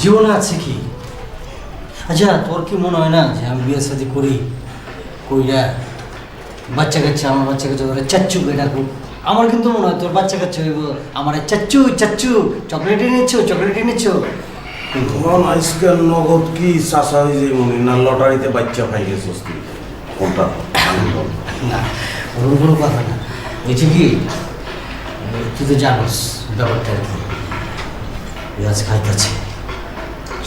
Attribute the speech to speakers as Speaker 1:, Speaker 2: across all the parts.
Speaker 1: জীবনে আছে কি? আচ্ছা তোর কি মনে হয় না যে আমি বিয়ে শাদি করি কইরা বাচ্চা কাচ্চা আমার বাচ্চা কাচ্চা ধরে চাচ্চু করে ডাকুক আমার কিন্তু মনে হয় তোর বাচ্চা কাচ্চা হইব আমার চাচ্চু চাচ্চু চকলেট এনেছো চকলেট এনেছো
Speaker 2: তোমার আজকাল নগদ কি চাষা হয়ে যায় মনে না লটারিতে বাচ্চা পাই তুই কোনটা?
Speaker 1: না ওরকম কোনো কথা না। বলছি কি তুই তো জানোস ব্যাপারটা আর কি। পেঁয়াজ খাইতেছে।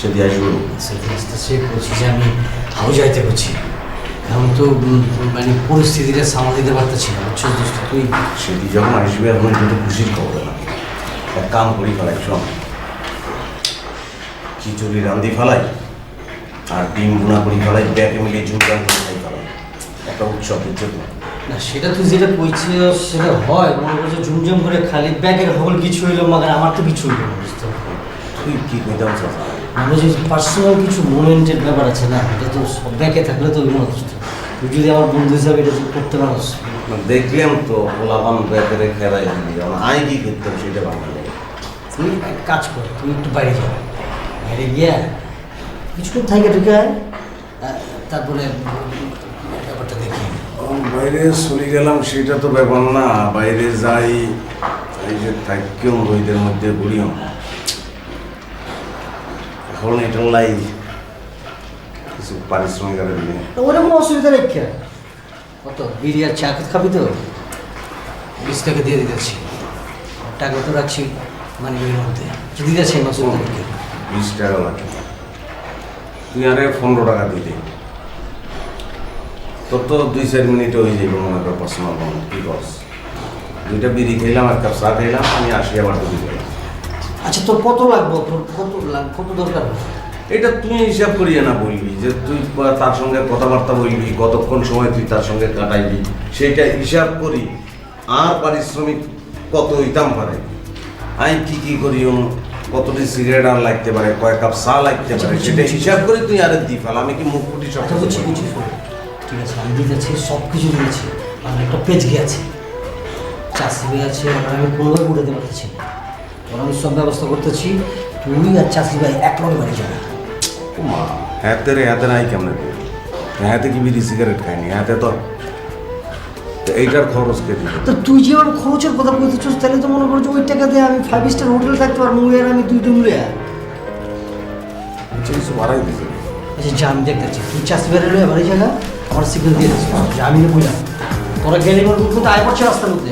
Speaker 2: সে দিয়ে আসব।
Speaker 1: সেটা সে বলছি যে আমি হাউ যাইতে করছি এখন তো মানে পরিস্থিতিটা সামাল দিতে পারতেছি না বুঝছ দোস্ত তুই
Speaker 2: সেটি যখন আসবে এখন কিন্তু খুশির খবর না। এক কাম করি ফেলাই শোন। খিচুড়ি রান্ধি ফেলাই আর ডিম গুনা করি ফেলাই ব্যাগে মিলিয়ে ঝুমকান করে খাই ফেলাই একটা উৎসব তো
Speaker 1: না সেটা তুই যেটা কইছিস সেটা হয় মনে করছে ঝুমঝুম করে খালি ব্যাগের হল কিছু হইল মাগার আমার তো কিছু হইল বুঝতে
Speaker 2: তুই কি কইতাম চাষা
Speaker 1: আমরা যে পার্সোনাল কিছু মোমেন্টের ব্যাপার আছে না এটা তো সব ব্যাগে থাকলে তো হইল তুই যদি আমার বন্ধু হিসাবে এটা করতে পারস।
Speaker 2: দেখলাম তো ওলাবান ব্যাপারে খেলাই আই কি করতাম সেটা বাংলা
Speaker 1: তুই এক কাজ কর তুই একটু বাইরে যা। বাইরে গিয়া কিছুক্ষণ থাকে ঢুকে তারপরে ব্যাপারটা দেখি।
Speaker 2: বাইরে চলে গেলাম সেটা তো ব্যাপার না। বাইরে যাই এই যে থাকিও বইদের মধ্যে ঘুরিও এখন এটা লাই কিছু পারিশ্রমিক আর
Speaker 1: ওটা কোনো অসুবিধা নেই কে? কত? বিড়ি আর চা খাবি তো? বিশ টাকা দিয়ে দিতেছি। টাকা তো রাখছি মানে এর মধ্যে। যে দিতেছি না অসুবিধা নেই
Speaker 2: বিশ টাকা লাগে। তুই আরে পনেরো টাকা দিলি তোর তো দুই চার মিনিটে হয়ে যাবে মনে কর পার্সোনাল কি করস? দুইটা বিড়ি খেলাম এক কাপ চা খেলাম আমি আসি আবার দিতে
Speaker 1: আচ্ছা তোর কত লাগবে? তোর কত লাগ কত দরকার?
Speaker 2: এটা তুই হিসাব করিয়ে না বলবি যে তুই তার সঙ্গে কথাবার্তা বলবি কতক্ষণ সময় তুই তার সঙ্গে কাটাইবি সেইটা হিসাব করি। আর পারিশ্রমিক কত হইতাম পারে? আমি কি কি করি কতটি সিগারেট আর লাগতে পারে? কয় কাপ চা লাগতে পারে? সেটা হিসাব করে তুই আরে দি ফেল আমি কি মুখ ফুটি সব
Speaker 1: আচ্ছা বুঝছি বুঝছি। ঠিক আছে আমি দিতেছি সব কিছু দিয়েছি আমার একটা পেজ গিয়েছে চাষি আছে আমি কোনোভাবে উঠাতে ওরা আমি সব ব্যবস্থা করতেছি। তুই আর চাষি ভাই এক লগে বাড়ি যাবে।
Speaker 2: মা হাতে রে হাতে নাই কেমন হাতে কি বিড়ি সিগারেট খায়নি? হাতে তো এইটার খরচ কে
Speaker 1: তো তুই যে আমার খরচের কথা বলতেছিস তাহলে তো মনে করছ ওই টাকা দিয়ে আমি ফাইভ স্টার হোটেলে থাকতে পারব ওই আর আমি দুই দিন লইয়া
Speaker 2: আচ্ছা, কিছু বাড়াই দিছে
Speaker 1: আচ্ছা যা আমি দেখতেছি। তুই চাষি ভাই লইয়া বাড়ি জায়গা আমার সিগন্যাল দিয়ে দিচ্ছিস আমি বললাম তোরা গেলে আমার কিন্তু আয় করছে রাস্তার মধ্যে।